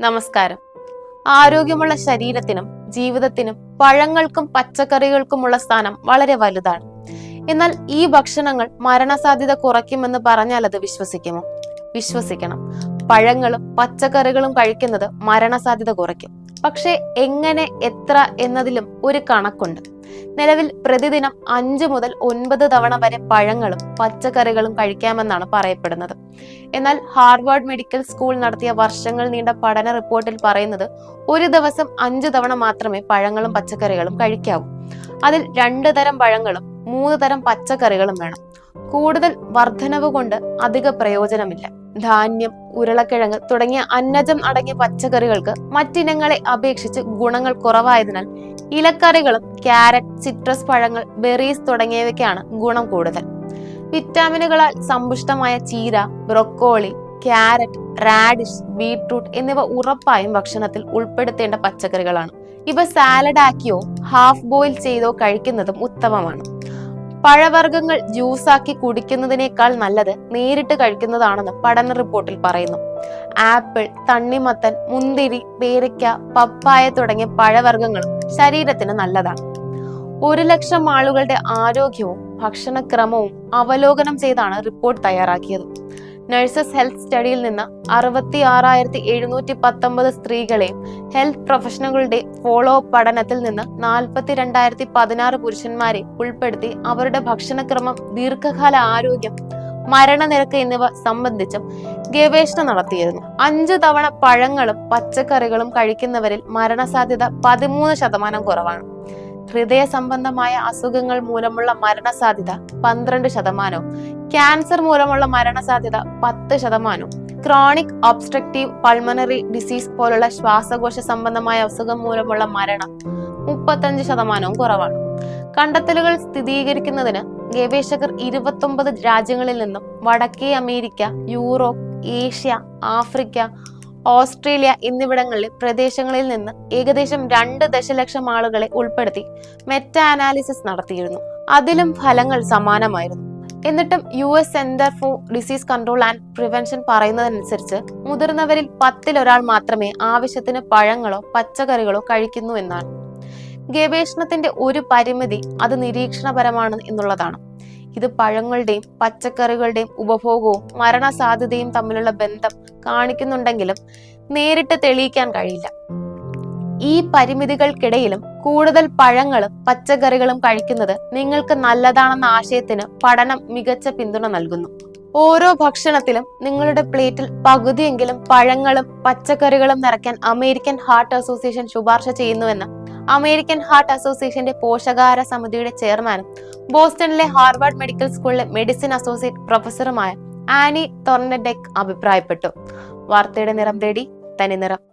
നമസ്കാരം. ആരോഗ്യമുള്ള ശരീരത്തിനും ജീവിതത്തിനും പഴങ്ങൾക്കും പച്ചക്കറികൾക്കുമുള്ള സ്ഥാനം വളരെ വലുതാണ്. എന്നാൽ ഈ ഭക്ഷണങ്ങൾ മരണസാധ്യത കുറയ്ക്കുമെന്ന് പറഞ്ഞാൽ അത് വിശ്വസിക്കുമോ? വിശ്വസിക്കണം. പഴങ്ങളും പച്ചക്കറികളും കഴിക്കുന്നത് മരണസാധ്യത കുറയ്ക്കും. പക്ഷേ എങ്ങനെ എത്ര എന്നതിലും ഒരു കണക്കുണ്ട്. നിലവിൽ പ്രതിദിനം അഞ്ചു മുതൽ ഒൻപത് തവണ വരെ പഴങ്ങളും പച്ചക്കറികളും കഴിക്കാമെന്നാണ് പറയപ്പെടുന്നത്. എന്നാൽ ഹാർവാർഡ് മെഡിക്കൽ സ്കൂൾ നടത്തിയ വർഷങ്ങൾ നീണ്ട പഠന റിപ്പോർട്ടിൽ പറയുന്നത് ഒരു ദിവസം അഞ്ചു തവണ മാത്രമേ പഴങ്ങളും പച്ചക്കറികളും കഴിക്കാവൂ. അതിൽ രണ്ട് തരം പഴങ്ങളും മൂന്ന് തരം പച്ചക്കറികളും വേണം. കൂടുതൽ വർധനവ് കൊണ്ട് അധിക പ്രയോജനമില്ല. ധാന്യം ഉരുളക്കിഴങ്ങ് തുടങ്ങിയ അന്നജം അടങ്ങിയ പച്ചക്കറികൾക്ക് മറ്റിനങ്ങളെ അപേക്ഷിച്ച് ഗുണങ്ങൾ കുറവായതിനാൽ ഇലക്കറികളും ക്യാരറ്റ് സിട്രസ് പഴങ്ങൾ ബെറീസ് തുടങ്ങിയവയ്ക്കാണ് ഗുണം കൂടുതൽ. വിറ്റാമിനുകളാൽ സമ്പുഷ്ടമായ ചീര ബ്രൊക്കോളി ക്യാരറ്റ് റാഡിഷ് ബീട്രൂട്ട് എന്നിവ ഉറപ്പായും ഭക്ഷണത്തിൽ ഉൾപ്പെടുത്തേണ്ട പച്ചക്കറികളാണ്. ഇവ സാലഡാക്കിയോ ഹാഫ് ബോയിൽ ചെയ്തോ കഴിക്കുന്നതും ഉത്തമമാണ്. പഴവർഗങ്ങൾ ജ്യൂസാക്കി കുടിക്കുന്നതിനേക്കാൾ നല്ലത് നേരിട്ട് കഴിക്കുന്നതാണെന്ന് പഠന റിപ്പോർട്ടിൽ പറയുന്നു. ആപ്പിൾ തണ്ണിമത്തൻ മുന്തിരി പേരയ്ക്ക പപ്പായ തുടങ്ങിയ പഴവർഗങ്ങളും ശരീരത്തിന് നല്ലതാണ്. ഒരു ലക്ഷം ആളുകളുടെ ആരോഗ്യവും ഭക്ഷണക്രമവും അവലോകനം ചെയ്താണ് റിപ്പോർട്ട് തയ്യാറാക്കിയത്. നഴ്സസ് ഹെൽത്ത് സ്റ്റഡിയിൽ നിന്ന് അറുപത്തി ആറായിരത്തി എഴുന്നൂറ്റി പത്തൊമ്പത് സ്ത്രീകളെയും ഹെൽത്ത് പ്രൊഫഷണലുകളുടെ ഫോളോ അപ്പ് പഠനത്തിൽ നിന്ന് നാൽപ്പത്തി രണ്ടായിരത്തി പതിനാറ് പുരുഷന്മാരെ ഉൾപ്പെടുത്തി അവരുടെ ഭക്ഷണക്രമം ദീർഘകാല ആരോഗ്യം മരണനിരക്ക് എന്നിവ സംബന്ധിച്ചും ഗവേഷണം നടത്തിയിരുന്നു. അഞ്ചു തവണ പഴങ്ങളും പച്ചക്കറികളും കഴിക്കുന്നവരിൽ മരണസാധ്യത പതിമൂന്ന് ശതമാനം കുറവാണ്. ഹൃദയ സംബന്ധമായ അസുഖങ്ങൾ മൂലമുള്ള മരണസാധ്യത പന്ത്രണ്ട് ശതമാനവും. ക്യാൻസർ മൂലമുള്ള മരണസാധ്യത പത്ത് ശതമാനവും. ക്രോണിക് ഒബ്സ്ട്രക്റ്റീവ് പൾമണറി ഡിസീസ് പോലുള്ള ശ്വാസകോശ സംബന്ധമായ അസുഖം മൂലമുള്ള മരണം മുപ്പത്തഞ്ച് ശതമാനവും കുറവാണ്. കണ്ടെത്തലുകൾ സ്ഥിരീകരിക്കുന്നതിന് ഗവേഷകർ ഇരുപത്തൊമ്പത് രാജ്യങ്ങളിൽ നിന്നും വടക്കേ America Europe Asia Africa Australia എന്നിവിടങ്ങളിലെ പ്രദേശങ്ങളിൽ നിന്ന് ഏകദേശം രണ്ട് ദശലക്ഷം ആളുകളെ ഉൾപ്പെടുത്തി മെറ്റ അനാലിസിസ് നടത്തിയിരുന്നു. അതിലും ഫലങ്ങൾ സമാനമായിരുന്നു. എന്നിട്ടും U S centre for disease control and prevention പറയുന്നതനുസരിച്ച് മുതിർന്നവരിൽ പത്തിലൊരാൾ മാത്രമേ ആവശ്യത്തിന് പഴങ്ങളോ പച്ചക്കറികളോ കഴിക്കുന്നു എന്നാണ്. ഗവേഷണത്തിന്റെ ഒരു പരിമിതി അത് നിരീക്ഷണപരമാണ് എന്നുള്ളതാണ്. ഇത് പഴങ്ങളുടെയും പച്ചക്കറികളുടെയും ഉപഭോഗവും മരണസാധ്യതയും തമ്മിലുള്ള ബന്ധം കാണിക്കുന്നുണ്ടെങ്കിലും നേരിട്ട് തെളിയിക്കാൻ കഴിയില്ല. ഈ പരിമിതികൾക്കിടയിലും കൂടുതൽ പഴങ്ങളും പച്ചക്കറികളും കഴിക്കുന്നത് നിങ്ങൾക്ക് നല്ലതാണെന്ന ആശയത്തിന് പഠനം മികച്ച പിന്തുണ നൽകുന്നു. ഓരോ ഭക്ഷണത്തിലും നിങ്ങളുടെ പ്ലേറ്റിൽ പകുതിയെങ്കിലും പഴങ്ങളും പച്ചക്കറികളും നിറയ്ക്കാൻ അമേരിക്കൻ ഹാർട്ട് അസോസിയേഷൻ ശുപാർശ ചെയ്യുന്നുവെന്ന് അമേരിക്കൻ ഹാർട്ട് അസോസിയേഷന്റെ പോഷകാഹാര സമിതിയുടെ ചെയർമാനും ബോസ്റ്റണിലെ ഹാർവാർഡ് മെഡിക്കൽ സ്കൂളിലെ മെഡിസിൻ അസോസിയേറ്റ് പ്രൊഫസറുമായ ആനി ടൊർണഡെക് അഭിപ്രായപ്പെട്ടു. വാർത്തയുടെ നിറം തേടി തനി നിറം.